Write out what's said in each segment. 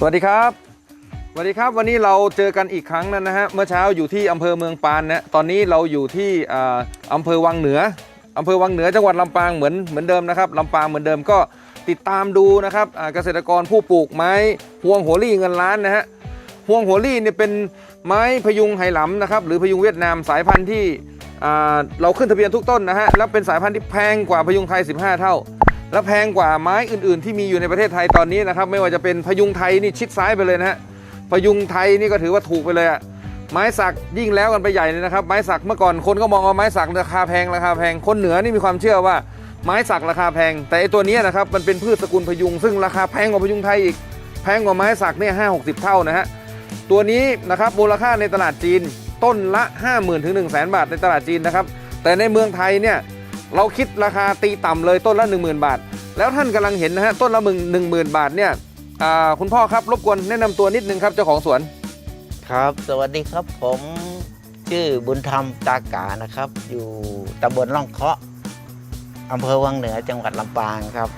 สวัสดีครับสวัสดีครับ วันนี้เราเจอกันอีกครั้งแล้วนะฮะเมื่อเช้าอยู่ที่อำเภอเมืองปานนะตอนนี้เราอยู่ที่อำเภอวังเหนืออำเภอวังเหนือจังหวัดลำปางเหมือนเหมือนเดิมนะครับลำปางเหมือนเดิมก็ติดตามดูนะครับเกษตรกรผู้ปลูกไม้พวงหัวลี่เงินล้านนะฮะพวงหัวลี่เนี่ยเป็นไม้พยุงไหหลำนะครับหรือพยุงเวียดนามสายพันธุ์ที่เราขึ้นทะเบียนทุกต้นนะฮะแล้วเป็นสายพันธุ์ที่แพงกว่าพยุงไทย 15 เท่า และแพงกว่าไม้อื่น ๆ ที่มีอยู่ในประเทศไทยตอนนี้นะครับ ไม่ว่าจะเป็นพยุงไทยนี่ชิดซ้ายไปเลยนะฮะพยุงไทยนี่ก็ถือว่าถูกไปเลยอะไม้สักยิ่งแล้วกันไปใหญ่เลยนะครับ ไม้สักเมื่อก่อนคนก็มองว่าไม้สักราคาแพงราคาแพงคนเหนือนี่มีความเชื่อว่าไม้สักราคาแพง แต่ไอตัวนี้นะครับมันเป็นพืชสกุลพยุง ซึ่งราคาแพงกว่าพยุงไทยอีกแพงกว่าไม้สักเนี่ยห้าหกสิบเท่านะฮะตัวนี้นะครับมูลค่าในตลาดจีนต้นละ 5 0,000 ถึง 1 0 0 0 0แบาทในตลาดจีนนะครับ แต่ในเมืองไทยเนี่ย เราคิดราคาตีต่ำเลยต้นละ 10,000 บาท แล้วท่านกำลังเห็นนะฮะต้นละมึงหนึ่งหมื่นบาทเนี่ยอ่าคุณพ่อครับรบกวนแนะนำตัวนิดนึงครับเจ้าของสวน ครับ สวัสดีครับผมชื่อบุญธรรมตากานะครับ อยู่ตำบลล่องเคาะอำเภอวังเหนือจังหวัดลำปางครับ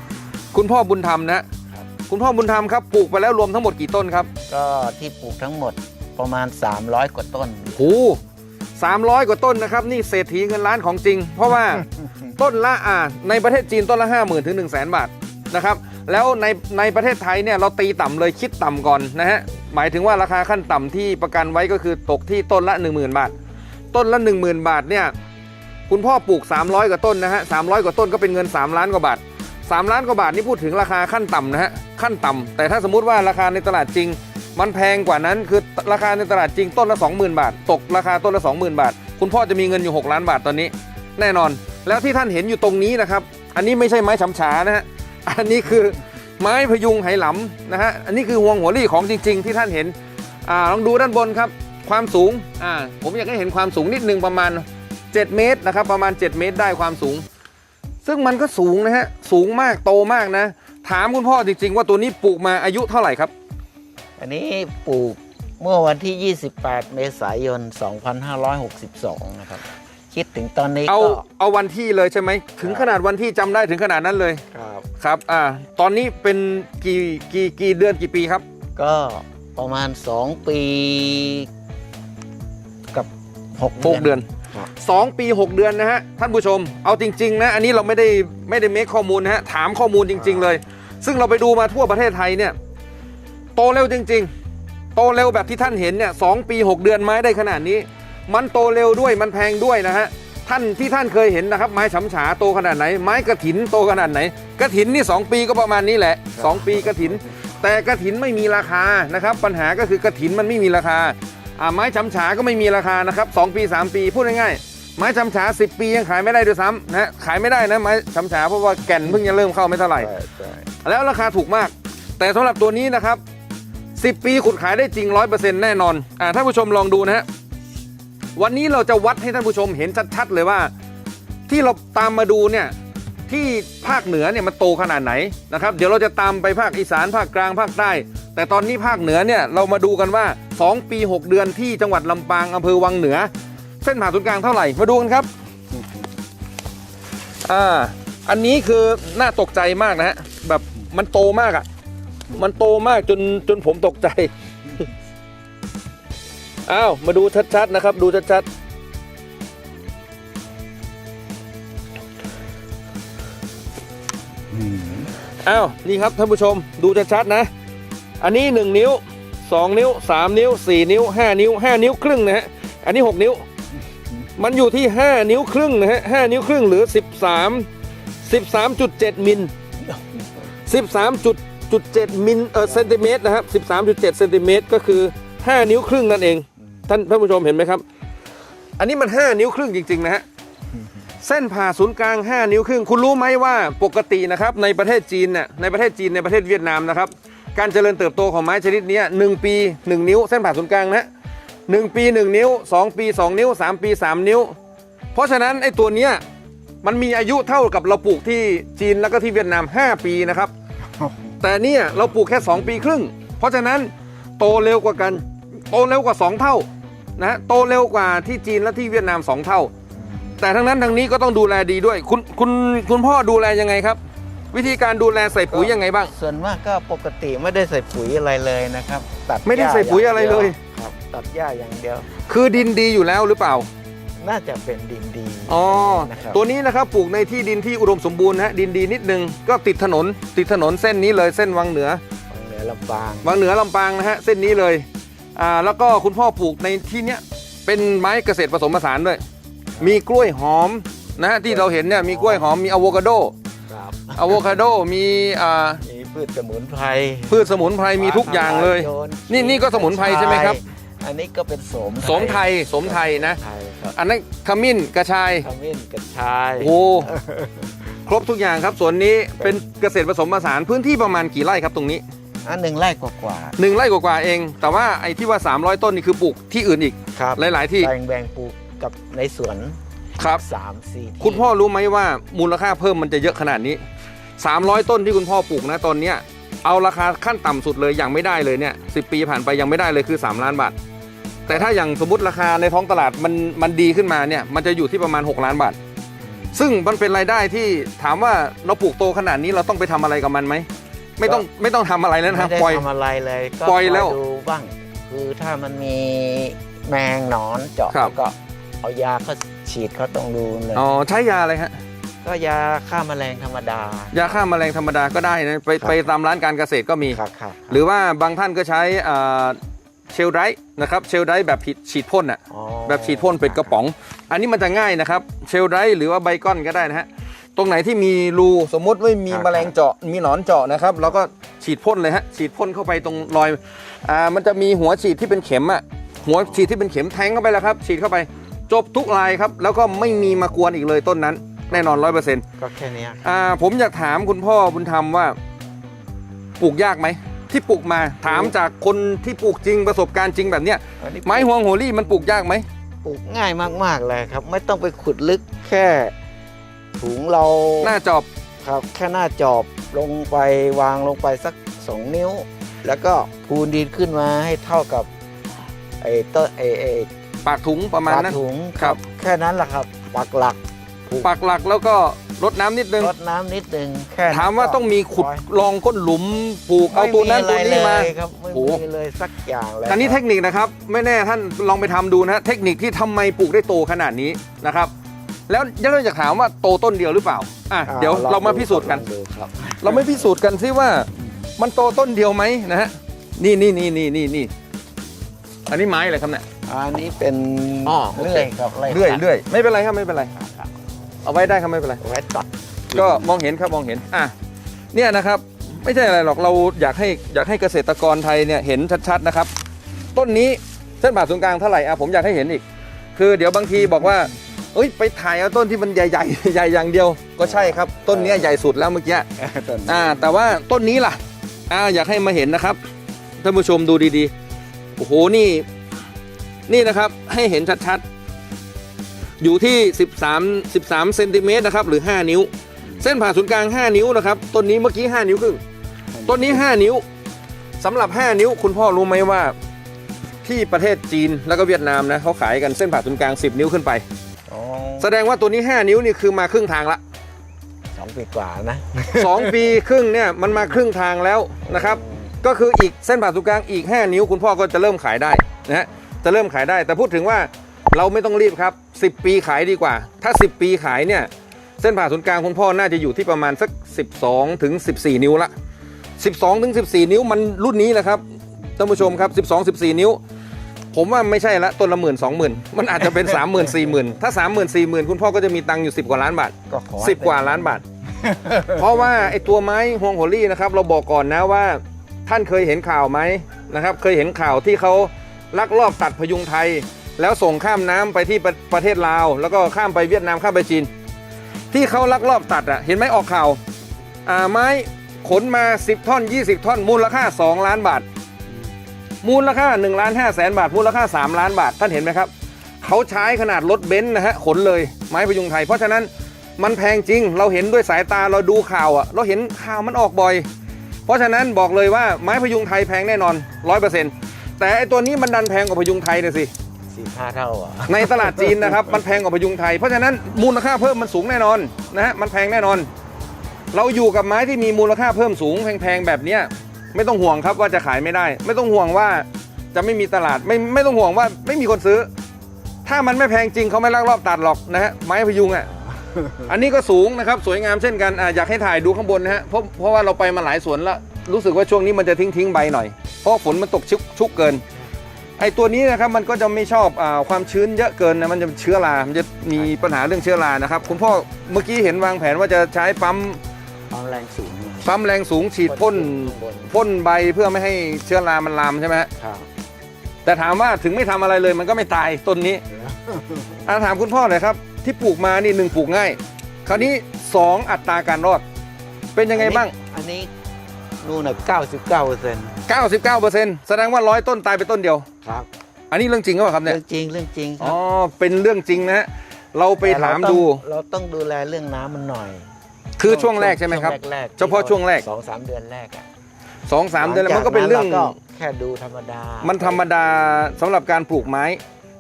คุณพ่อบุญธรรมนะครับคุณพ่อบุญธรรมครับปลูกไปแล้วรวมทั้งหมดกี่ต้นครับ ก็ที่ปลูกทั้งหมดประมาณ 300 กว่าต้นโอ้สามร้อยกว่าต้นนะครับ นี่เศรษฐีเงินล้านของจริง เพราะว่า ต้นละอ่าในประเทศจีนต้นละ 5 0,000ถึง1 0 0 0 0แบาทนะครับแล้วในในประเทศไทยเนี่ยเราตีต่ำเลยคิดต่ำก่อนนะฮะหมายถึงว่าราคาขั้นต่ำที่ประกันไว้ก็คือตกที่ต้นละ 10,000 บาท ต้นละ 10,000 บาทเนี่ยคุณพ่อปลูก 300 กว่าต้นนะฮะ300 กว่าต้นก็เป็นเงิน 3 ล้านกว่าบาท 3 ล้านกว่าบาทนี่พูดถึงราคาขั้นต่ำนะฮะขั้นต่ำแต่ถ้าสมมุติว่าราคาในตลาดจริง มันแพงกว่านั้นคือราคาในตลาดจริงต้นละ 20,000 บาท ตกราคาต้นละ 20,000 บาท คุณพ่อจะมีเงินอยู่ 6 ล้านบาทตอนนี้ แน่นอน แล้วที่ท่านเห็นอยู่ตรงนี้นะครับ อันนี้ไม่ใช่ไม้ฉำฉานะฮะอันนี้คือไม้พยุงไหหลำนะฮะอันนี้คือห่วงหัวลี่ของจริง ๆ ที่ท่านเห็นอ่าลองดูด้านบนครับ ความสูงอ่าผมอยากให้เห็นความสูงนิดนึงประมาณ 7 เมตรนะครับ ประมาณ 7 เมตรได้ความสูง ซึ่งมันก็สูงนะฮะสูงมากโตมากนะ ถามคุณพ่อจริง ๆ ว่าตัวนี้ปลูกมาอายุเท่าไหร่ครับ อันนี้ปลูกเมื่อวันที่ 28 เมษายน 2562 นะครับ คิดถึงตอนนี้เอาก็เอาวันที่เลยใช่ไหมถึงขนาดวันที่จำได้ถึงขนาดนั้นเลยครับ ครับอ่าตอนนี้เป็นกี่กี่กี่เดือนกี่ปีครับก็ประมาณ 2 ปีกับ6หกเดือนครับ สองปี6เดือนนะฮะท่านผู้ชมเอาจริงๆนะอันนี้เราไม่ได้ไม่ได้เมคข้อมูลนะฮะถามข้อมูลจริง ๆ เลย ซึ่งเราไปดูมาทั่วประเทศไทยเนี่ยโตเร็วจริง ๆ โตเร็วแบบที่ท่านเห็นเนี่ยสองปี6เดือนไม้ได้ขนาดนี้ มันโตเร็วด้วยมันแพงด้วยนะฮะท่านที่ท่านเคยเห็นนะครับ ไม้ฉำฉาโตขนาดไหน ไม้กระถินโตขนาดไหนกระถินนี่ 2 ปีก็ประมาณนี้แหละ 2 ปีกระถิน แต่กระถินไม่มีราคานะครับ ปัญหาก็คือกระถินมันไม่มีราคาอ่าไม้ฉำฉาก็ไม่มีราคานะครับสองปี 3 ปีพูดง่ายๆไม้ฉำฉา 10 ปียังขายไม่ได้ด้วยซ้ำนะฮะขายไม่ได้นะไม้ฉำฉาเพราะว่าแก่นเพิ่งจะเริ่มเข้าไม่เท่าไหร่ใช่ใช่แล้วราคาถูกมาก แต่สำหรับตัวนี้นะครับ10 ปีขุดขายได้จริง 100%แน่นอนอ่าท่านผู้ชมลองดูนะฮะ วันนี้เราจะวัดให้ท่านผู้ชมเห็นชัดๆเลยว่า ที่เราตามมาดูเนี่ยที่ภาคเหนือเนี่ยมันโตขนาดไหนนะครับ เดี๋ยวเราจะตามไปภาคอีสานภาคกลางภาคใต้ แต่ตอนนี้ภาคเหนือเนี่ยเรามาดูกันว่า 2 ปี 6 เดือนที่จังหวัดลำปางอำเภอวังเหนือ เส้นผ่าศูนย์กลางเท่าไหร่มาดูกันครับอ่าอันนี้คือน่าตกใจมากนะฮะแบบมันโตมากอะ่ะ มันโตมากจนจนผมตกใจ อ้าวมาดูชัดๆนะครับ ดูชัดๆอ้าวนี่ครับท่านผู้ชมดูชัดๆนะ อันนี้ 1 นิ้ว 2 นิ้ว 3 นิ้ว 4 นิ้ว 5 นิ้ว 5 นิ้วครึ่งนะฮะอันนี้ 6 นิ้ว มันอยู่ที่ 5 นิ้วครึ่งนะฮะ5นิ้วครึ่งหรือ 13 13.7มิล13.7มิลเออเซนติเมตรนะครับ13.7เซนติเมตรก็คือ 5 นิ้วครึ่งนั่นเอง ท่านท่านผู้ชมเห็นไหมครับ อันนี้มัน 5 นิ้วครึ่งจริง ๆ นะฮะเส้นผ่าศูนย์กลาง 5 นิ้วครึ่ง คุณรู้ไหมว่าปกตินะครับในประเทศจีนเนี่ยในประเทศจีนในประเทศเวียดนามนะครับการเจริญเติบโตของไม้ชนิดเนี้ยหนึ่งปี 1 นิ้ว เส้นผ่าศูนย์กลางนะฮะหนึ่งปี 1 นิ้ว 2 ปี 2 นิ้ว 3 ปี 3 นิ้ว เพราะฉะนั้นไอ้ตัวเนี้ยมันมีอายุเท่ากับเราปลูกที่จีนแล้วก็ที่เวียดนาม 5 ปีนะครับ แต่เนี่ยเราปลูกแค่ 2 ปีครึ่ง เพราะฉะนั้นโตเร็วกว่ากัน โตเร็วกว่า 2 เท่า นะฮะโตเร็วกว่าที่จีนและที่เวียดนาม2เท่า แต่ทั้งนั้นทั้งนี้ก็ต้องดูแลดีด้วย คุณคุณคุณพ่อดูแลยังไงครับ วิธีการดูแลใส่ปุ๋ยยังไงบ้าง ส่วนมากก็ปกติไม่ได้ใส่ปุ๋ยอะไรเลยนะครับ ตัดไม่ได้ใส่ปุ๋ยอะไรเลยครับตัดหญ้าอย่างเดียว คือดินดีอยู่แล้วหรือเปล่า น่าจะเป็นดินดีอ๋อนะครับตัวนี้นะครับปลูกในที่ดินที่อุดมสมบูรณ์นะฮะดินดีนิดนึงก็ติดถนน ติดถนนเส้นนี้เลยเส้นวังเหนือของเหนือลำปางวังเหนือลำปางนะฮะเส้นนี้เลย อ่าแล้วก็คุณพ่อปลูกในที่เนี้ยเป็นไม้เกษตรผสมผสานด้วย มีกล้วยหอมนะฮะที่เราเห็นเนี่ยมีกล้วยหอมมีอะโวคาโดครับอะโวคาโดมีอ่ามีพืชสมุนไพรพืชสมุนไพรมีทุกอย่างเลย ฟ้ทลานี่นี่ก็สมุนไพรใช่ไหมครับ อันนี้ก็เป็นโสมสมไทยสมไทยนะ ไทยครับอันนั้นขมิ้นกระชาย ขมิ้นกระชายโอ้โหครบทุกอย่างครับส่วนนี้เป็นเกษตรผสมผสานพื้นที่ประมาณกี่ไร่ครับตรงนี้ อันหนึ่งไร่กว่าหนึ่งไร่กว่าๆเอง แต่ว่าไอ้ที่ว่า 300 ต้นนี่คือปลูกที่อื่นอีก ๆครับหลาย ๆ ที่แบ่งแบ่งปลูกกับในสวนครับ สามสี่ที่คุณพ่อรู้ไหมว่ามูลค่าเพิ่มมันจะเยอะขนาดนี้ 300 ต้นที่คุณพ่อปลูกนะตอนเนี้ยเอาราคาขั้นต่ำสุดเลยยังไม่ได้เลยเนี่ยสิปีผ่านไปยังไม่ได้เลยคือ 3 ล้านบาท แต่ถ้าอย่างสมมติราคาในท้องตลาดมันมันดีขึ้นมาเนี่ยมันจะอยู่ที่ประมาณ 6 ล้านบาท ซึ่งมันเป็นรายได้ที่ถามว่าเราปลูกโตขนาดนี้เราต้องไปทำอะไรกับมันไหม ไม่ต้องไม่ต้องทำอะไรแล้วนะคไม่รับได้ปล่อย ทำอะไรเลยก็ปล่อยแล้วดูบ้าง คือถ้ามันมีแมงหนอนเจาะครับ ก็เอายาเขาฉีดเขาต้องดูเลยอ๋อใช้ยาอะไรฮะ ก็ยาฆ่าแมลงธรรมดา ยาฆ่าแมลงธรรมดาก็ได้นะไปครับ ไปตามร้านการเกษตรก็มี ครับครับหรือว่าบางท่านก็ใช้อ่าเชลไดร์นะครับเชลไดร์แบบฉีดฉีดพ่นอะ อ๋อแบบฉีดพ่นเป็นกระป๋อง อันนี้มันจะง่ายนะครับ เชลไดร์หรือว่าไบคอนก็ได้นะฮะ ตรงไหนที่มีรูสมมุติไม่มีแมลงเจาะมีหนอนเจาะนะครับเราก็ฉีดพ่นเลยฮะฉีดพ่นเข้าไปตรงรอยอ่ามันจะมีหัวฉีดที่เป็นเข็มอะหัวฉีดที่เป็นเข็มแทงเข้าไปแล้วครับ ฉีดเข้าไปจบทุกลายครับ แล้วก็ไม่มีมากวนอีกเลยต้นนั้น แน่นอนร้อยเปอร์เซ็นต์ก็แค่เนี้ยอ่าผมอยากถามคุณพ่อบุญธรรมว่า ปลูกยากไหมที่ปลูกมาถามจากคนที่ปลูกจริงประสบการณ์จริงแบบเนี้ยอันนี้ไม้ห่วงโหรี่มันปลูกยากไหมปลูกง่ายมากๆเลยครับ ไม่ต้องไปขุดลึกแค่ ถุงเราหน้าจอบครับแค่หน้าจอบลงไปวางลงไปสักสองนิ้ว แล้วก็พูนดินขึ้นมาให้เท่ากับไอ้ต้นไอ้ไอ้ปากถุงประมาณปากนั้น ถุงครับแค่นั้นแหละครับปักหลักปลูกปักหลักแล้วก็รดน้ำนิดนึง รดน้ำนิดนึงแค่นั้นถามว่าก็ต้องมีขุดปล่อยลองก้นหลุมปลูกเอาตัวนั้นตัวนี้มา ไอะไรเลยครับไม่โอ้ มีเลยสักอย่างเลยอันนี้คเทรับคนิคนะครับ ไม่แน่ท่านลองไปทำดูนะเทคนิคที่ทำไมปลูกได้โตขนาดนี้นะครับ แล้วยังเราอยากถามว่าโตต้นเดียวหรือเปล่าอะอ่เดี๋ยวลองเรามาพิสูจน์กันลองดูครับเราไม่พิสูจน์กันซิว่า มันโตต้นเดียวไหมนะฮะนี่นี่นี่นี่นี่นี่อันนี้ไม้อะไรครับเนี่ยอันนี้เป็นอ๋อโอเค เลื่อยครับเรื่อยตัดเรื่อยไม่เป็นไรครับไม่เป็นไรครับเอาไว้ได้ครับไม่เป็นไรเอาไว้ตัดก็มองเห็นครับมองเห็นอะเนี่ยนะครับไม่ใช่อะไรหรอกเราอยากให้อยากให้เกษตรกรไทยเนี่ยเห็นชัดๆนะครับ ต้นนี้เส้นผ่าศูนย์กลางเท่าไหร่อะผมอยากให้เห็นอีก คือเดี๋ยวบางทีบอกว่าเอ้ยไปถ่ายเอาต้นที่มันใหญ่ๆใหญ่อย่างเดียว ก็ใช่ครับ ต้นเนี้ยใหญ่สุดแล้วเมื่อกี้ต้นอ่า แต่ว่าต้นนี้ล่ะอ่าอยากให้มาเห็นนะครับท่านผู้ชมดูดีๆโอ้โหนี่ นี่นะครับให้เห็นชัดๆ อยู่ที่ 13 13เซนติเมตรนะครับ หรือ 5 นิ้ว เส้นผ่าศูนย์กลาง 5 นิ้วนะครับต้นนี้เมื่อกี้ 5 นิ้วครึ่งต้นนี้ 5 นิ้วสำหรับ 5 นิ้ว คุณพ่อรู้ไหมว่า ที่ประเทศจีนแล้วก็เวียดนามนะเขาขายกันเส้นผ่าศูนย์กลาง 10 นิ้วขึ้นไป อ๋อแสดงว่าตัวนี้ 5 นิ้วนี่คือมาครึ่งทางละ สองปีกว่านะสองปีครึ่งเนี่ยมันมาครึ่งทางแล้วนะครับ ก็คืออีกเส้นผ่าศูนย์กลางอีก 5 นิ้วคุณพ่อก็จะเริ่มขายได้นะฮะจะเริ่มขายได้ แต่พูดถึงว่าเราไม่ต้องรีบครับ 10 ปีขายดีกว่า ถ้า 10 ปีขายเนี่ยเส้นผ่าศูนย์กลางคุณพ่อน่าจะอยู่ที่ประมาณสัก 12ถึง14 นิ้วละ 12ถึง14 นิ้วมันรุ่นนี้แหละครับ ท่านผู้ชมครับ 12 14 นิ้ว ผมว่าไม่ใช่ละต้นละหมื่นสองหมื่นมันอาจจะเป็น 3 0 0 0 0 4 0 0 0 0ถ้า 3 0 0 0 0 4 0 0 0 0คุณพ่อก็จะมีตังค์อยู่ 10 กว่าล้านบาท ก็ขอให้สิบกว่าล้านบาท เพราะว่าไอ้ตัวไม้ฮวงโหรี่นะครับ เราบอกก่อนนะว่าท่านเคยเห็นข่าวไหมนะครับ เคยเห็นข่าวที่เขาลักลอบตัดพยุงไทย แล้วส่งข้ามน้ำไปที่ประประเทศลาว แล้วก็ข้ามไปเวียดนามข้ามไปจีน ที่เขาลักลอบตัดอะเห็นไหมออกข่าวอ่าไม้ขนมา 10 ท่อน 20 ท่อนมูลค่า 2 ล้านบาท มูลค่า1ล้าน5แสนบาท มูลค่า 3 ล้านบาท ท่านเห็นไหมครับ เขาใช้ขนาดรถเบนซ์นะฮะขนเลยไม้พยุงไทย เพราะฉะนั้นมันแพงจริง เราเห็นด้วยสายตาเราดูข่าวอะเราเห็นข่าวมันออกบ่อย เพราะฉะนั้นบอกเลยว่าไม้พยุงไทยแพงแน่นอน 100%แต่ไอตัวนี้มันดันแพงกว่าพยุงไทยนะสิสี่ห้าเท่าอะในตลาดจีนนะครับมันแพงกว่าพยุงไทย เพราะฉะนั้นมูลค่าเพิ่มมันสูงแน่นอนนะฮะมันแพงแน่นอน เราอยู่กับไม้ที่มีมูลค่าเพิ่มสูงแพงๆแบบเนี้ย ไม่ต้องห่วงครับว่าจะขายไม่ได้ ไม่ต้องห่วงว่าจะไม่มีตลาดไม่ไม่ต้องห่วงว่าไม่มีคนซื้อ ถ้ามันไม่แพงจริงเขาไม่ลักลอบตัดหรอกนะฮะไม้พยุงอะอันนี้ก็สูงนะครับสวยงามเช่นกันออยากให้ถ่ายดูข้างบนนะฮะเพราะเพราะว่าเราไปมาหลายสวนแล้วรู้สึกว่าช่วงนี้มันจะทิ้งทิ้งใบหน่อย เพราะฝนมันตกชุกชุกเกินไอตัวนี้นะครับมันก็จะไม่ชอบอความชื้นเยอะเกินนะมันจะเชื้อรา มันจะมีปัญหาเรื่องเชื้อรานะครับคุณพ่อเมื่อกี้เห็นวางแผนว่าจะใช้ปั๊ม ความแรงสูงปั๊มแรงสูงฉีดพ่นข้างบนพ่นใบเพื่อไม่ให้เชื้อรามันลามใช่ไหมฮะครับแต่ถามว่าถึงไม่ทำอะไรเลยมันก็ไม่ตายต้นนี้อาถามคุณพ่อหน่อยครับ ที่ปลูกมานี่หนึ่งปลูกง่าย คราวนี้สองอัตราการรอด เป็นยังไงบ้าง อันนี้นู่นน่ะ99เปอร์เซ็นต์99%แสดงว่าร้อยต้นตายไปต้นเดียว ครับอันนี้เรื่องจริงหรือเปล่าครับเนี่เรื่ยองจริงเรื่องจริงคอ๋รัอ บเป็นเรื่องจริงนะฮะ เราไปแต่เรถามต้องดู เราต้องดูแลเรื่องน้ำมันหน่อย คือช่วงแรกใช่ไหมครับช่วงแรกๆเฉพาะช่วงแรก สองสามเดือนแรกอะสองสามเดือนแล้วมันก็เป็นเรื่อง หลัจากก็แค่ดูธรรมดามันธรรมดาสำหรับการปลูกไม้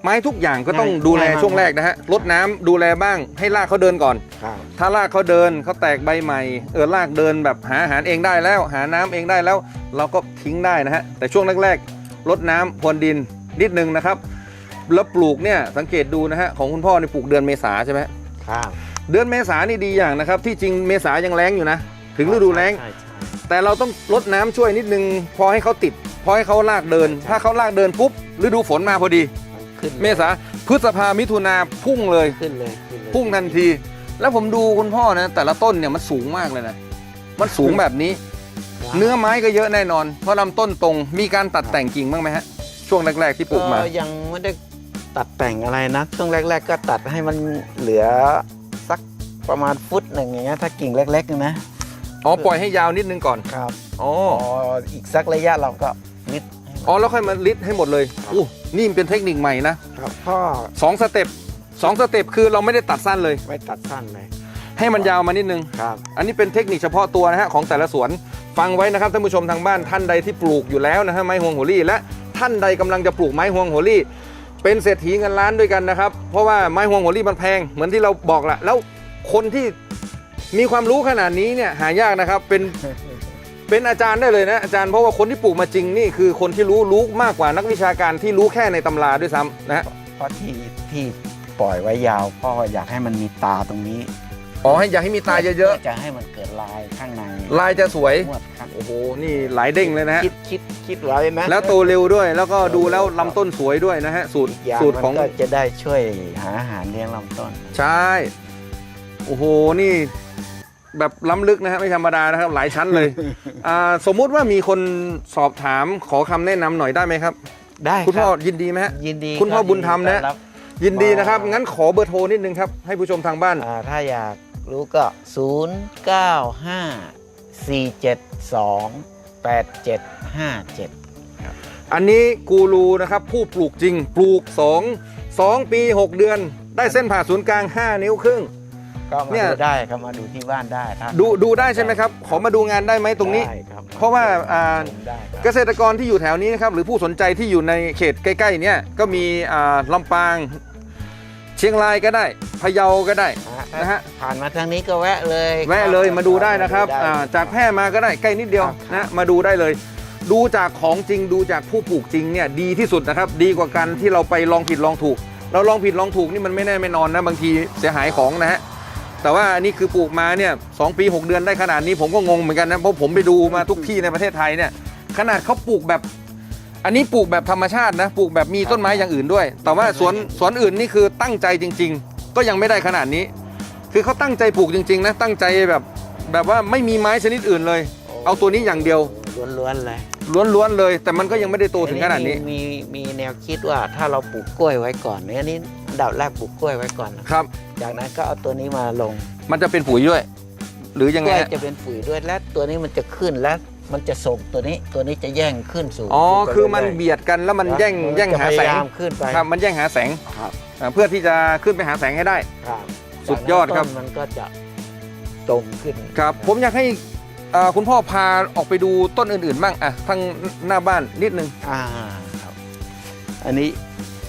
ไม้ทุกอย่างก็ต้องง่ายดูแลง่ายมาก ช่วงแรกนะฮะรดน้ำดูแลบ้าง ให้รากเขาเดินก่อน ครับถ้ารากเขาเดินเขาแตกใบใหม่เออรากเดินแบบหาอาหารเองได้แล้ว หาน้ำเองได้แล้ว เราก็ทิ้งได้นะฮะแต่ช่วงแรกๆรดน้ำพรวนดินนิดนึงนะครับ แล้วปลูกเนี่ยสังเกตดูนะฮะของคุณพ่อนี่ปลูกเดือนเมษาใช่ไหมครับ เดือนเมษานี่ดีอย่างนะครับ ที่จริงเมษายังแรงอยู่นะ ถึงฤดูแล้งใช่ใช่ แต่เราต้องลดน้ำช่วยนิดนึง พอให้เขาติด พอให้เขาลากเดินถ้าเขาลากเดินปุ๊บฤดูฝนมาพอดีมันขึ้นเมษาพฤษภามิถุนาพุ่งเลย ขึ้นเลยขึ้นเลยพุ่งทันที แล้วผมดูคุณพ่อนะ แต่ละต้นเนี่ยมันสูงมากเลยนะ มันสูงแบบนี้เนื้อไม้ก็เยอะแน่นอน เพราะลำต้นตรง มีการตัดแต่งกิ่งบ้างไหมฮะ ช่วงแรกๆที่ปลูกมาเอ่อยังไม่ได้ตัดแต่งอะไรนะช่วงแรก ๆ ก็ตัดให้มันเหลือสัก ประมาณฟุตหนึ่งอย่างเงี้ยถ้ากิ่งเล็กๆนะอ๋อปล่อยให้ยาวนิดนึงก่อนครับอ๋อพออีกสักระยะเราก็นิดให้มันอ๋อแล้วค่อยมาลิดให้หมดเลยอู้นี่เป็นเทคนิคใหม่นะครับพ่อสองสเต็ปสองสเต็ปคือเราไม่ได้ตัดสั้นเลยไม่ตัดสั้นเลยให้มันยาวมานิดนึง ครับ อันนี้เป็นเทคนิคเฉพาะตัวนะฮะของแต่ละสวน ฟังไว้นะครับท่านผู้ชมทางบ้านท่านใดที่ปลูกอยู่แล้วนะฮะไม้ฮวงหัวลี่และท่านใดกำลังจะปลูกไม้ฮวงหัวลี่ เป็นเศรษฐีเงินล้านด้วยกันนะครับ เพราะว่าไม้ฮวงหัวลี่มันแพงเหมือนที่เราบอกแหละแล้ว คนที่มีความรู้ขนาดนี้เนี่ยหายากนะครับเป็นเป็นอาจารย์ได้เลยนะอาจารย์เพราะว่าคนที่ปลูกมาจริงนี่คือคนที่รู้รู้มากกว่านักวิชาการที่รู้แค่ในตำราด้วยซ้ำนะฮะเพราะที่ที่ปล่อยไว้ยาวพ่ออยากให้มันมีตาตรงนี้อ๋อให้อยากให้มีตาเยอะพื่จะให้มันเกิดลายข้างในๆลายจะสวยงวดครับโอ้โหนี่หลายเด้งเลยนะฮะคิดคิดคิดไว้ไหมแล้วโตเร็วด้วย แล้วก็ดูแล้วลำต้นสวยด้วยนะฮะสูตรอีกอย่างสูตรมันของก็จะได้ช่วยหาอาหารเลี้ยงลำต้น ใช่ โอ้โหนี่แบบล้ำลึกนะฮะไม่ธรรมดานะครับ หลายชั้นเลย อ่าสมมุติว่ามีคนสอบถามขอคำแนะนำหน่อยได้ไหมครับ ได้คุณพ่อรับยินดีไหมฮะ ยินดีคุณพ่อรับบุญธรรมนะ ยิดีต้อรับยินดีนะครับ งั้นขอเบอร์โทรนิดนึงครับ ให้ผู้ชมทางบ้าน อ่าถ้าอยากรู้ก็ 0 9 5 4 7 2 8 7 5 7 อันนี้กูรูนะครับผู้ปลูกจริงปลูก 2 2 ปี 6 เดือน ได้เส้นผ่าศูนย์กลาง 5 นิ้วครึ่ง ก็มาเนี่ย ดูได้ครับมาดูที่บ้านได้ถ้าดูดูได้ใช่ไหมครับ ขอมาดูงานได้ไหมตรงนี้ ได้คบเพราะว่าอ่า ชมได้ครับ เกษตรกรที่อยู่แถวนี้นะครับหรือผู้สนใจที่อยู่ในเขตใกล้ๆเนี่ยก็มีอ่าลำปาง เชียงรายก็ได้พะเยาก็ได้ นะฮะ ผ่านมาทางนี้ก็แวะเลยแวะเลยมาดูได้นะครับมาดูได้ อ่าจากแพร่มาก็ได้ใกล้นิดเดียวครับ นะมาดูได้เลย ดูจากของจริงดูจากผู้ปลูกจริงเนี่ยดีที่สุดนะครับ ดีกว่ากันที่เราไปลองผิดลองถูก เราลองผิดลองถูกนี่มันไม่แน่ไม่นอนนะบางทีเสียหายของนะฮะ แต่ว่าอันนี้คือปลูกมาเนี่ยสองปี 6 เดือนได้ขนาดนี้ผมก็งงเหมือนกันนะเพราะผมไปดูมาทุกที่ในประเทศไทยเนี่ยขนาดเขาปลูกแบบ อันนี้ปลูกแบบธรรมชาตินะปลูกแบบมีต้นไม้อย่างอื่นด้วย แต่ว่าสวนสวนอื่นนี่คือตั้งใจจริง ๆ ก็ยังไม่ได้ขนาดนี้ คือเขาตั้งใจปลูกจริงๆนะตั้งใจแบบแบบว่าไม่มีไม้ชนิดอื่นเลย เอาตัวนี้อย่างเดียวล้วนๆเลยล้วนๆเลย แต่มันก็ยังไม่ได้โตถึงขนาดนี้ มีมีมีแนวคิดว่าถ้าเราปลูกกล้วยไว้ก่อนเนี่ยอันนี้อัน ดับแรกปลูกกล้วยไว้ก่อนนะครับ จากนั้นก็เอาตัวนี้มาลงมันจะเป็นปุ๋ยด้วย หรือยังกไงล้วยฮะจะเป็นปุ๋ยด้วยและตัวนี้มันจะขึ้นและมันจะส่งตัวนี้ตัวนี้จะแย่งขึ้นสูงอ๋อขึ้ไปคือมันรื่ยๆเบียดกันแล้วมันแย่งครับแย่งหาจะพแสยางยามขึ้นไปครับมันแย่งหาแสงครับอ่าเพื่อที่จะขึ้นไปหาแสงให้ได้ ครับสุดยอดครับ จากนั้นต้นมันก็จะตรงขึ้นครับผมอยากให้อ่าคุณพ่อพาออกไปดูต้นอื่นๆบ้างอะทางหน้าบ้านนิดนึง อ่าครับอันนี้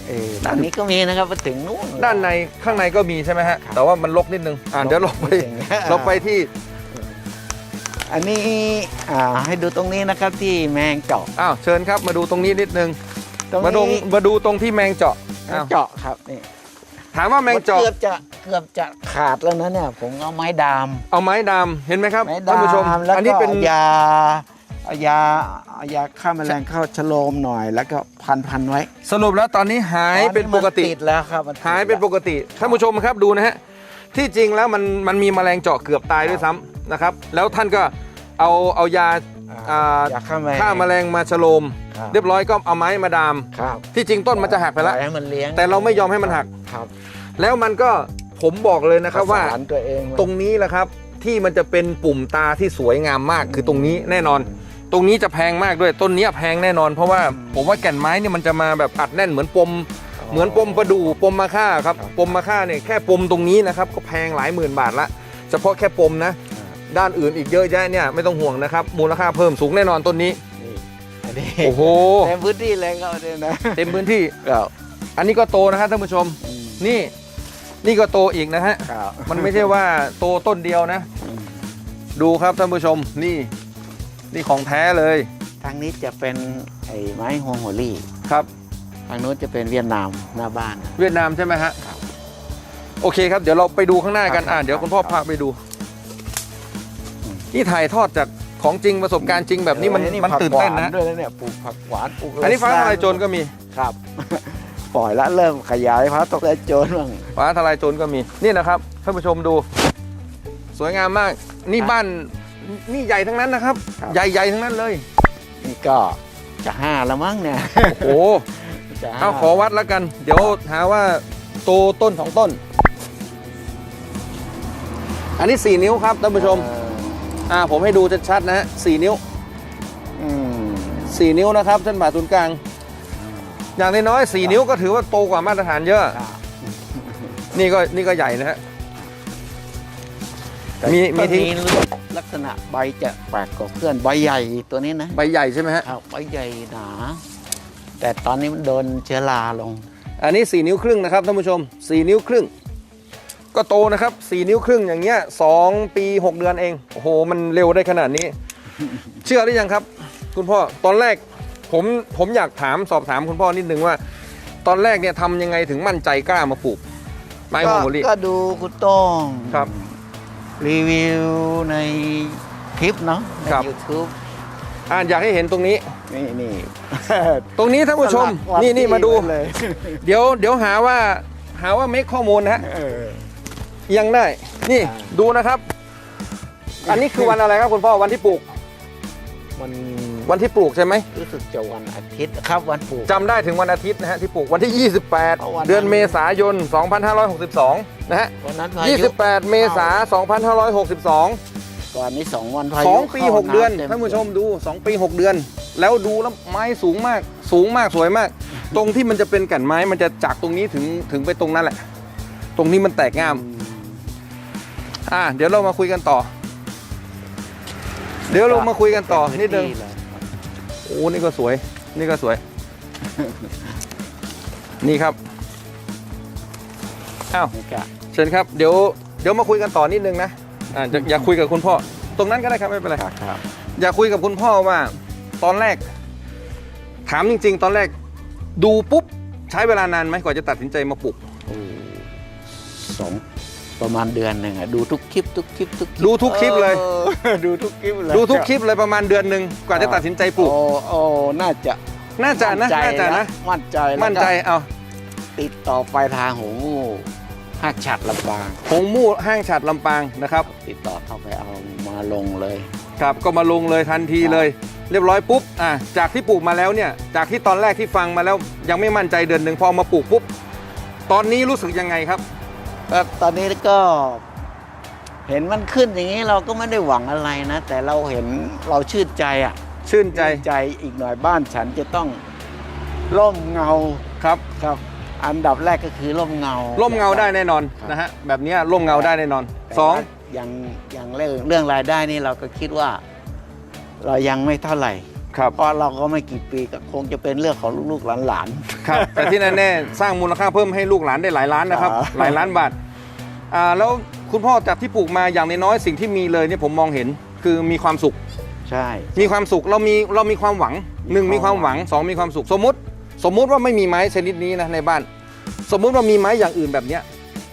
เออด้านนี้ก็มีนะครับมาถึงนู่น ด้านในข้างในก็มีใช่ไหมฮะครับแต่ว่ามันรกนิดนึง อ่าเดี๋ยวเราไปถึงเราไปที่ อันนี้อ่าให้ดูตรงนี้นะครับที่แมงเจาะอ้าวเชิญครับมาดูตรงนี้นิดนึง ตรงมาดูนี้มาดูตรงที่แมงเจาะแมอ้างวเจาะครับนี่ถามว่าแมงเจาะเกือบจะเกือบจะขาดแล้วนะเนี่ยผมเอาไม้ดามเอาไม้ดามเห็นไหมครับไม้ท่านดาผู้ชม มแล้วอันก็นี้เป็นเอายาเอา ยาเอายาฆ่าแมลงเข้าชโลมหน่อย แล้วก็พันพันไว้สรุปแล้วตอนนี้หายเป็นปกติมันติดแล้วครับมันติดหายเป็นปกติท่านผู้ชมครับดูนะฮะที่จริงแล้วมันมันมีแมลงเจาะเกือบตายด้วยซ้ำนะครับแล้วท่านก็เอาเอายาอ่าอ่ายาฆ่าแมลง ฆ่าแมลงมาฉโลม ครับ เรียบร้อยก็เอาไม้มาดาม ครับที่จริงต้นมันจะหักไปแล้ว ปอยให้มันเลี้ยงแต่เราไม่ยอมให้มันหัก ครับแล้วมันก็ผมบอกเลยนะครับว่า ประสนตัวเองตรงนี้แหละครับที่มันจะเป็นปุ่มตาที่สวยงามมากคือตรงนี้แน่นอน ตรงนี้จะแพงมากด้วยต้นเนี้ยแพงแน่นอน เพราะว่าผมว่าแก่นไม้เนี่ยมันจะมาแบบอัดแน่นเหมือนปมเหมือนปมประดู่ปมมะค่าครับครับปมมะค่าเนี่ยแค่ปมตรงนี้นะครับก็แพงหลายหมื่นบาทละเฉพาะแค่ปมนะ ด้านอื่นอีกเยอะแยะเนี่ยไม่ต้องห่วงนะครับมูลค่าเพิ่มสูงแน่นอนต้นนี้นี่อันนี้โอ้โหเต็มพื้นที่เลยครับเนี่ยนะเต็มพื้นที่ครับอันนี้ก็โตนะครับท่านผู้ชมอืมนี่ นี่ก็โตอีกนะฮะครับมันไม่ใช่ว่าโตต้นเดียวนะอืมดูครับท่านผู้ชมนี่ นี่ของแท้เลยทางนี้จะเป็นไอ้ไม้ฮวงหัวลี่ครับ ทางนู้นจะเป็นเวียดนามหน้าบ้านนะเวียดนามใช่ไหมฮะครับโอเคครับเดี๋ยวเราไปดูข้างหน้ากันครับอ่าเดี๋ยวคุณพ่อครับพาไปดูอืมนี่ถ่ายทอดจากของจริงประสบการณ์จริงแบบนี้มันอัมันผักตื่นเต้นหวานะด้วยนะเนี่ยปลูกผักหวานปลูกอันนี้ฟ้าทลายโจรก็มีครับปล่อยแล้วเริ่มขยายฟ้าตกใจโจรบ้างฟ้าทลายโจรก็มีนี่นะครับท่านผู้ชมดู สวยงามมากนี่บ้าน นี่ใหญ่ทั้งนั้นนะครับ ใหญ่ๆทั้งนั้นเลย นี่ก็จะห้าแล้วมั้งเนี่ยโอ้โหจะห้เอาขอวัดแล้วกัน เดี๋ยวหาว่าโตต้นสองต้น อันนี้ 4 นิ้วครับท่านผู้ชม เอออ่าผมให้ดูชัดๆนะฮะสนิ้ว อืม4 นิ้วนะครับเส้นผ่าศูนย์กลาง อย่างน้อยๆ4นิ้วก็ถือว่าโตกว่ามาตรฐานเยอะ ครับนี่ก็นี่ก็ใหญ่นะฮะ มีมีต้นทิ้งนี้ ลักษณะใบจะแปลกกว่าเพื่อนใบใหญ่ตัวนี้นะใบใหญ่ใช่ไหมฮะ ครับใบใหญ่หนา แต่ตอนนี้มันโดนเชื้อราลง อันนี้ 4 นิ้วครึ่งนะครับท่านผู้ชม 4 นิ้วครึ่ง ก็โตนะครับ 4 นิ้วครึ่งอย่างเงี้ย2ปี 6 เดือนเอง โอ้โห มันเร็วได้ขนาดนี้ เชื่อหรือยังครับ คุณพ่อ ตอนแรกผมผมอยากถามสอบถามคุณพ่อนิดนึงว่า ตอนแรกเนี่ยทำยังไงถึงมั่นใจกล้ามาปลูกไม้โฮก็โมลิก็ดูคุณโต้งครับ รีวิวในคลิปเนาะใน ครับ YouTube อ่าอยากให้เห็นตรงนี้ นี่นี่ ตรงนี้ท่านผู้ชม สลักวันี่นี่ที่มาดู ไว้เลย เดี๋ยวเดี๋ยวหาว่าหาว่าเมคข้อมูลนะฮะเออยังได้ นี่อ่า ดูนะครับ อันนี้คือวันอะไรครับคุณพ่อวันที่ปลูก มันวันที่ปลูกใช่ไหมรู้สึกจะวันอาทิตย์ครับวันปลูก จำได้ถึงวันอาทิตย์นะฮะที่ปลูกวันที่ เอาวันนั้น 28 เดือนเมษายน 2562 นะฮะ วันนั้นพายุ28 เมษายน2562 ก่อนนี้สองวันพายุสองปีข้หกเดือนต็ท่านผู้ชมดู 2 ปี 6 เดือน แล้วดูแล้วไม้สูงมาก สูงมากสวยมาก ตรงที่มันจะเป็นแก่นไม้มันจะจากตรงนี้ถึงถึงไปตรงนั้นแหละ ตรงนี้มันแตกงาม อ่า เดี๋ยวเรามาคุยกันต่อ เดี๋ยวเรามาคุยกันต่อนิดนึงเต็มพื้ที่เลยโอ้ นี่ก็สวย นี่ก็สวย นี่ครับ อ้าว นี่ก็ เชิญครับ เดี๋ยวเดี๋ยวมาคุยกันต่อนิดนึงนะอ่าจะอยากคุยกับคุณพ่อ ตรงนั้นก็ได้ครับไม่เป็นไรครับครับ อยากคุยกับคุณพ่อว่า ตอนแรก ถามจริง ๆ ตอนแรก ดูปุ๊บใช้เวลานานไหมกว่าจะตัดสินใจมาปลูกโอ้สองประมาณเดือนหนึ่งอะดูทุกคลิปทุกคลิปทุกคลิปดูทุกคลิปเลย ออดูทุกคลิปเลยดูทุกคลิปเลยประมาณเดือนหนึ่งกว่าจะตัดสินใจปลูก โอ้โอ้น่าจะน่าจะนะมั่ใจน่าจะนะ มั่นใจแล้วก็มั่นใจเอาติดต่อไปทางหู หักฉัดลำปางหงมู่ห้างฉัดลำปางนะครับ ติดต่อเข้าไปเอามาลงเลย ครับก็มาลงเลยทันทีเลย เรียบร้อยปุ๊บอะจากที่ปลูกมาแล้วเนี่ยจากที่ตอนแรกที่ฟังมาแล้วยังไม่มั่นใจเดือนหนึ่งพอมาปลูกปุ๊บตอนนี้รู้สึกยังไงครับ ก็ตอนนี้ก็เห็นมันขึ้นอย่างนี้เราก็ไม่ได้หวังอะไรนะ แต่เราเห็นเราชื่นใจอะชื่นใจใจอีกหน่อยบ้านฉันจะต้องร่มเงาครับครับ อันดับแรกก็คือร่มเงาร่มเงาได้แน่นอนนะฮะแบบเนี้ยร่มเงาได้แน่นอนแต่สองว่าอย่างอย่างเรื่องเรื่องรายได้นี่เราก็คิดว่า เรายังไม่เท่าไหร่ครับเพราะเราก็ไม่กี่ปีก็คงจะเป็นเรื่องของลูกๆหลานครับแต่ที่แน่ๆสร้างมูลค่าเพิ่มให้ลูกหลานได้หลายล้านนะครับครับหลายล้านบาทอ่าแล้วคุณพ่อจากที่ปลูกมาอย่างน้อยๆสิ่งที่มีเลยเนี่ยผมมองเห็นคือมีความสุข ใช่ มีความสุขเรามีเรามีความหวังหนึ่งมีมีความมคาวหหวัวังงสองมีความสุขสมมุติ สมมุติว่าไม่มีไม้ชนิดนี้นะในบ้าน สมมุติว่ามีไม้อย่างอื่นแบบเนี้ย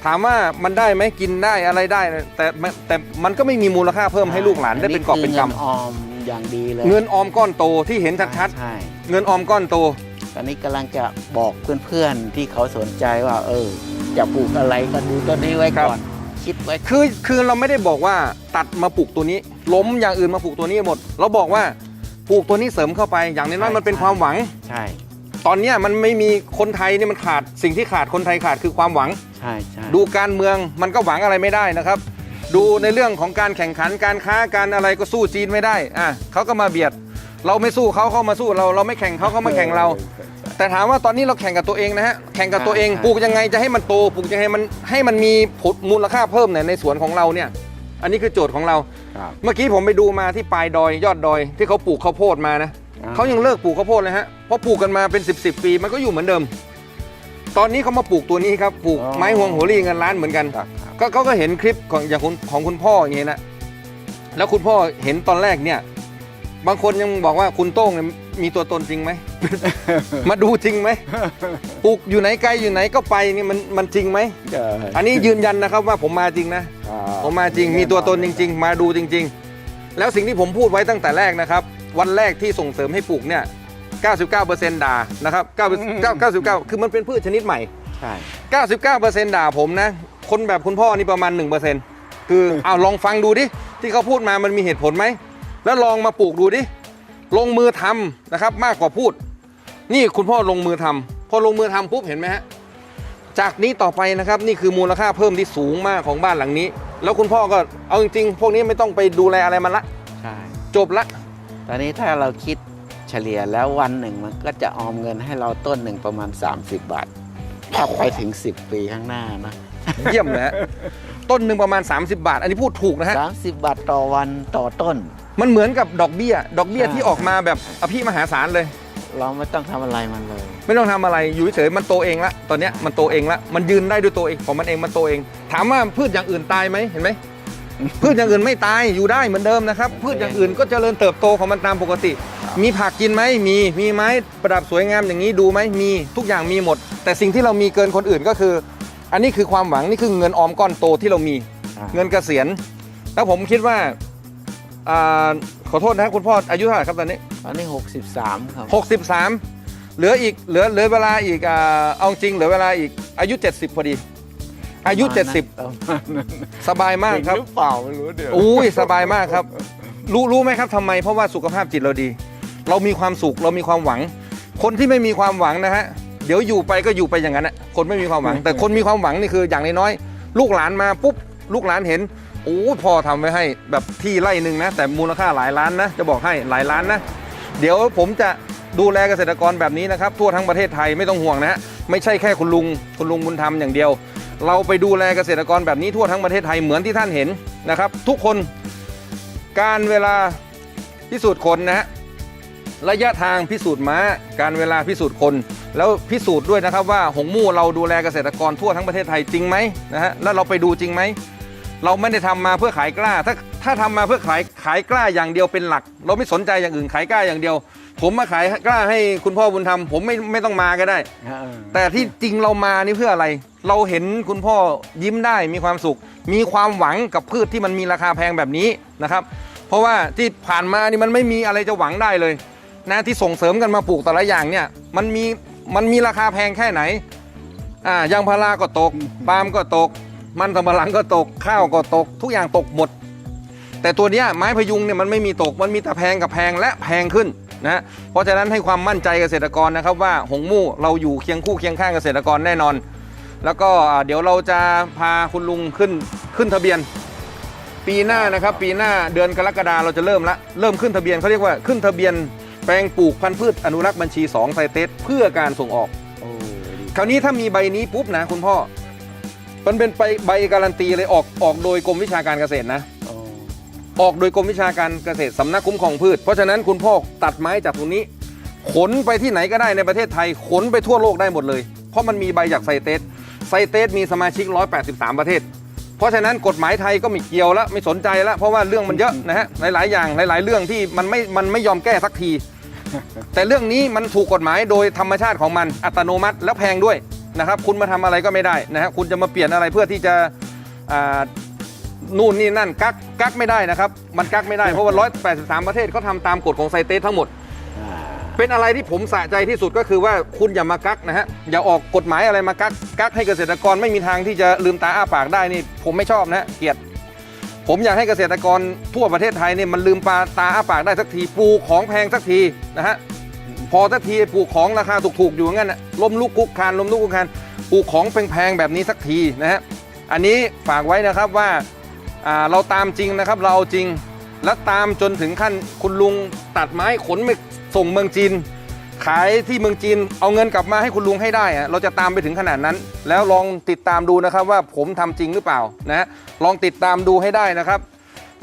ถามว่ามันได้ไหมกินได้อะไรได้นะแต่แต่แต่มันก็ไม่มีมูลค่าเพิ่มให้ลูกหลานได้เป็นกอบเป็นกคืงิออมอย่างดีเลยำเงินออมก้อนโตที่เห็นชัดใช่ๆเงินออมก้อนโตตอนนี้กำลังจะบอกเพื่อนๆที่เขาสนใจว่า เออ จะปลูกอะไรก็ดูต้นนี้ไว้ก่อนคิดไว้คือคือเราไม่ได้บอกว่าตัดมาปลูกตัวนี้ ล้มอย่างอื่นมาปลูกตัวนี้หมด เราบอกว่าปลูกตัวนี้เสริมเข้าไปอย่างน้อยๆมันเป็นความหวังใช่ ตอนเนี้ยมันไม่มีคนไทยเนี่ยมันขาดสิ่งที่ขาดคนไทยขาดคือความหวัง ใช่ใช่ดูการเมืองมันก็หวังอะไรไม่ได้นะครับ ดูในเรื่องของการแข่งขันการค้าการอะไรก็สู้จีนไม่ได้อะเขาก็มาเบียด เราไม่สู้เขาเขามาสู้เรา เราไม่แข่งเขาเขามาแข่งเรา แต่ถามว่าตอนนี้เราแข่งกับตัวเองนะฮะแข่งกับตัวเองปลูกยังไงจะให้มันโตปลูกยังไงมันให้มันมีผลมูลค่าเพิ่มเนี่ยในสวนของเราเนี่ยอันนี้คือโจทย์ของเรา ครับ เมื่อกี้ผมไปดูมาที่ปลายดอยยอดดอยที่เขาปลูกข้าวโพดมานะอ่า เขายังเลิกปลูกข้าวโพดเลยฮะเพราะปลูกกันมาเป็น 10บสปีมันก็อยู่เหมือนเดิม ตอนนี้เขามาปลูกตัวนี้ครับปลูกไม้ห่วงหัวรี่เงินล้านเหมือนกัน ครับครับก็เขาก็เห็นคลิปของอย่างคุณของคุณพ่ออย่างนี้นะ แล้วคุณพ่อเห็นตอนแรกเนี่ย บางคนยังบอกว่าคุณโต้งเนี่ยมีตัวตนจริงไหม มาดูจริงไหมปลูกอยู่ไหนไกลอยู่ไหนก็ไปนี่มันมันจริงไหม ใช่อันนี้ยืนยันนะครับว่าผมมาจริงนะผมมาจริงมีตัวตนจริง ๆ มาดูจริง ๆ แล้วสิ่งที่ผมพูดไว้ตั้งแต่แรกนะครับ วันแรกที่ส่งเสริมให้ปลูกเนี่ย 99%ด่านะครับ9 99 คือมันเป็นพืชชนิดใหม่ ใช่ 99%ด่าผมนะ คนแบบคุณพ่อนี่ประมาณ 1%คือเอาลองฟังดูดิ ที่เขาพูดมามันมีเหตุผลไหม แล้วลองมาปลูกดูดิ ลงมือทำนะครับมากกว่าพูด นี่คุณพ่อลงมือทำพอลงมือทำปุ๊บเห็นไหมฮะจากนี้ต่อไปนะครับนี่คือมูลค่าเพิ่มที่สูงมากของบ้านหลังนี้ แล้วคุณพ่อก็เอาจริงๆ พวกนี้ไม่ต้องไปดูแลอะไรมันละใช่จบละ ตอนนี้ถ้าเราคิดเฉลี่ยแล้ววันหนึ่งมันก็จะออมเงินให้เราต้นหนึ่งประมาณ 30 บาท ถ้าไปถึง 10 ปีข้างหน้านะเยี่ยมเลยฮะต้นหนึ่งประมาณ 30 บาท อันนี้พูดถูกนะฮะ 30 บาทต่อวันต่อต้น มันเหมือนกับดอกเบี้ย ดอกเบี้ยใช่ที่ออกมาแบบอภิมหาศาลเลย เราไม่ต้องทำอะไรมันเลย ไม่ต้องทำอะไรอยู่เฉยๆมันโตเองละตอนเนี้ยมันโตเองละมันยืนได้ด้วยตัวเองของมันเองมันโตเอง ถามว่าพืชอย่างอื่นตายไหมเห็นไหม พืชอย่างอื่นไม่ตายอยู่ได้เหมือนเดิมนะครับ พืชอย่างอื่นก็เจริญเติบโตของมันตามปกติ มีผักกินไหมมีมีไม้ประดับสวยงามอย่างนี้ดูไหมมีทุกอย่างมีหมด แต่สิ่งที่เรามีเกินคนอื่นก็คือ อันนี้คือความหวังนี่คือเงินออมก้อนโตที่เรามีอ่าเงินเกษียณแล้วผมคิดว่าอ่าขอโทษนะครับคุณพ่ออายุเท่าไหร่ครับตอนนี้ตอนนี้ 63 ครับ 63 เหลืออีกเหลือเหลือเวลาอีกอ่าเอาจริงเหลือเวลาอีกอายุ 70พอดี อายุประมาณนั้น70 สบายมากครับจงหรือเปล่าไม่รู้เดี๋ยวอุ้ยสบายมากครับ รู้รู้ไหมครับทำไมเพราะว่าสุขภาพจิตเราดี เรามีความสุขเรามีความหวัง คนที่ไม่มีความหวังนะฮะเดี๋ยวอยู่ไปก็อยู่ไปอย่างนั้นนะคนไม่มีความหวัง แต่คนมีความหวังนี่คืออย่างน้อยๆลูกหลานมาปุ๊บลูกหลานเห็นโอ้พ่อทำไว้ให้แบบที่ไร่หนึ่งนะ แต่มูลค่าหลายล้านนะ จะบอกให้หลายล้านนะ เดี๋ยวผมจะดูแลเกษตรกรแบบนี้นะครับ ทั่วทั้งประเทศไทยไม่ต้องห่วงนะฮะไม่ใช่แค่คุณลุงคุณลุงบุญธรรมอย่างเดียว เราไปดูแลเกษตรกรแบบนี้ทั่วทั้งประเทศไทยเหมือนที่ท่านเห็นนะครับ ทุกคนการเวลาพิสูจน์คนนะฮะระยะทางพิสูจน์ม้า การเวลาพิสูจน์คน แล้วพิสูจน์ด้วยนะครับว่าหงมู่เราดูแลเกษตรกรทั่วทั้งประเทศไทยจริงไหมนะฮะแล้วเราไปดูจริงไหมเราไม่ได้ทำมาเพื่อขายกล้า ถ้าถ้าทำมาเพื่อขายขายกล้าอย่างเดียวเป็นหลัก เราไม่สนใจอย่างอื่นขายกล้าอย่างเดียว ผมมาขายกล้าให้คุณพ่อบุญธรรมผมไม่ไม่ต้องมาก็ได้เออแต่ที่จริงเรามานี่เพื่ออะไร เราเห็นคุณพ่อยิ้มได้มีความสุข มีความหวังกับพืชที่มันมีราคาแพงแบบนี้นะครับ เพราะว่าที่ผ่านมานี่มันไม่มีอะไรจะหวังได้เลยนะที่ส่งเสริมกันมาปลูกแต่ละอย่างเนี่ยมันมีมันมีราคาแพงแค่ไหนอ่ายางพาราก็ตกปาล์มก็ตก มันสำปะหลังก็ตกข้าวก็ตก ทุกอย่างตกหมด แต่ตัวเนี้ยไม้พยุงเนี่ยมันไม่มีตกมันมีแต่แพงกับแพงและแพงขึ้น นะเพราะฉะนั้นให้ความมั่นใจเกษตรกรนะครับว่าหงมู่เราอยู่เคียงคู่เคียงข้างเกษตรกรแน่นอน แล้วก็อ่าเดี๋ยวเราจะพาคุณลุงขึ้นขึ้นทะเบียน ปีหน้านะครับปีหน้าเดือนกรกฎาเราจะเริ่มละเริ่มขึ้นทะเบียนเขาเรียกว่าขึ้นทะเบียนแปลงปลูกพันธุ์พืชอนุรักษ์บัญชี2ไซเตสเพื่อการส่งออกโอ้ดีคราวนี้ถ้ามีใบนี้ปุ๊บนะคุณพ่อมันเป็นใบใบการันตีเลยออกออกโดยกรมวิชาการเกษตรนะโออกโดยกรมวิชาการเกษตรสำนักคุ้มครองพืช เพราะฉะนั้นคุณพ่อตัดไม้จากตรงนี้ ขนไปที่ไหนก็ได้ในประเทศไทย ขนไปทั่วโลกได้หมดเลย เพราะมันมีใบจากไซเตสไซเตสมีสมาชิก 183 ประเทศ เพราะฉะนั้นกฎหมายไทยก็ม่เกี่ยวแล้วไม่สนใจแล้วเพราะว่าเรื่องมันเยอะนะฮะหลาย ๆ อย่างหลาย ๆ เรื่องที่มันไม่มันไม่ยอมแก้สักที แต่เรื่องนี้มันถูกกฎหมายโดยธรรมชาติของมันอัตโนมัติแล้วแพงด้วยนะครับคุณมาทำอะไรก็ไม่ได้นะฮะคุณจะมาเปลี่ยนอะไรเพื่อที่จะ นู่นนี่นั่นกักกักไม่ได้นะครับ มันกักไม่ได้เพราะว่า 183 ประเทศเขาทำตามกฎของไซเตสทั้งหมดอ่าเป็นอะไรที่ผมสะใจที่สุดก็คือว่าคุณอย่ามากักนะฮะอย่าออกกฎหมายอะไรมากักกักให้เกษตรกรไม่มีทางที่จะลืมตาอ้าปากได้นี่ ผมไม่ชอบนะฮะเกลียดผมอยากให้เกษตรกรทั่วประเทศไทยเนี่ยมันลืมปลาตาอ้าปากได้สักทีปลูกของแพงสักทีนะฮะพอสักทีปลูกของราคาถูกๆอยู่งั้นน่ะล้มลุกคุกคานล้มลุกคุกคานปลูกของแพงๆแบบนี้สักทีนะฮะอันนี้ฝากไว้นะครับว่าอ่า เราตามจริงนะครับ เราเอาจริง และตามจนถึงขั้นคุณลุงตัดไม้ขนไปส่งเมืองจีน ขายที่เมืองจีน เอาเงินกลับมาให้คุณลุงให้ได้อะเราจะตามไปถึงขนาดนั้น แล้วลองติดตามดูนะครับว่าผมทำจริงหรือเปล่านะลองติดตามดูให้ได้นะครับ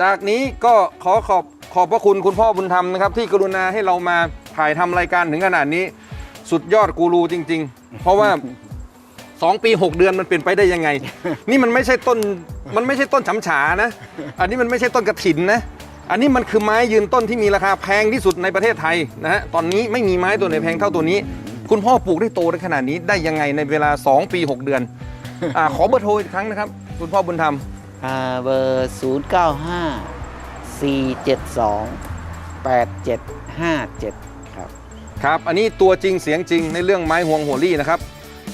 จากนี้ก็ขอขอบขอบพระคุณคุณพ่อบุญธรรมนะครับที่กรุณาให้เรามาถ่ายทำรายการถึงขนาดนี้ สุดยอดกูรูจริง ๆ เพราะว่า 2 ปี 6 เดือนมันเป็นไปได้ยังไง นี่มันไม่ใช่ต้นมันไม่ใช่ต้นฉำฉานะ อันนี้มันไม่ใช่ต้นกระถินนะ อันนี้มันคือไม้ยืนต้นที่มีราคาแพงที่สุดในประเทศไทยนะฮะตอนนี้ไม่มีไม้ตัวไหนแพงเท่าตัวนี้ คุณพ่อปลูกได้โตได้ขนาดนี้ได้ยังไงในเวลา 2 ปี 6 เดือนอ่าขอเบอร์โทรอีกครั้งนะครับ คุณพ่อบุญธรรมอ่าเบอร์0 9 5 4 7 2 8 7 5 7 ครับ ครับ อันนี้ตัวจริงเสียงจริงในเรื่องไม้ห่วงหัวลี่นะครับ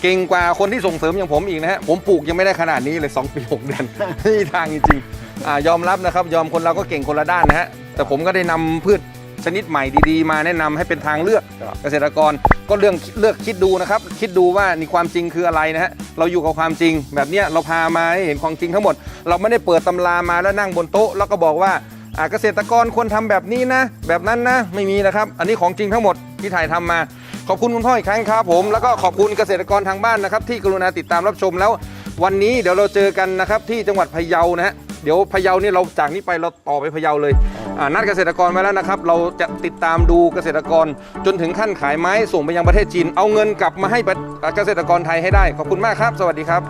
เก่งกว่าคนที่ส่งเสริมอย่างผมอีกนะฮะผมปลูกยังไม่ได้ขนาดนี้เลย 2 ปี 6 เดือนไม่มีทางจริงๆอ่ายอมรับนะครับ ยอมคนเราก็เก่งคนละด้านนะฮะแต่ผมก็ได้นำพืชชนิดใหม่ดีๆ มาแนะนำให้เป็นทางเลือกครับ เกษตรกรก็เรื่องเลือกคิดดูนะครับ คิดดูว่านี่ความจริงคืออะไรนะฮะเราอยู่กับความจริง แบบเนี้ยเราพามาให้เห็นความจริงทั้งหมด เราไม่ได้เปิดตำรามาแล้วนั่งบนโต๊ะ แล้วก็บอกว่าอ่าเกษตรกรควรทำแบบนี้นะ แบบนั้นนะไม่มีนะครับ อันนี้ของจริงทั้งหมดที่ถ่ายทำมา ขอบคุณคุณพ่ออีกครั้งครับผม แล้วก็ขอบคุณเกษตรกรทางบ้านนะครับที่กรุณาติดตามรับชมแล้ว วันนี้เดี๋ยวเราเจอกันนะครับที่จังหวัดพะเยานะฮะเดี๋ยวพะเยานี่เราจากนี้ไปเราต่อไปพะเยาเลยอ่านัดเกษตรกรไว้แล้วนะครับ เราจะติดตามดูเกษตรกรจนถึงขั้นขายไม้ส่งไปยังประเทศจีน เอาเงินกลับมาให้ประเกษตรกรไทยให้ได้ ขอบคุณมากครับ สวัสดีครับ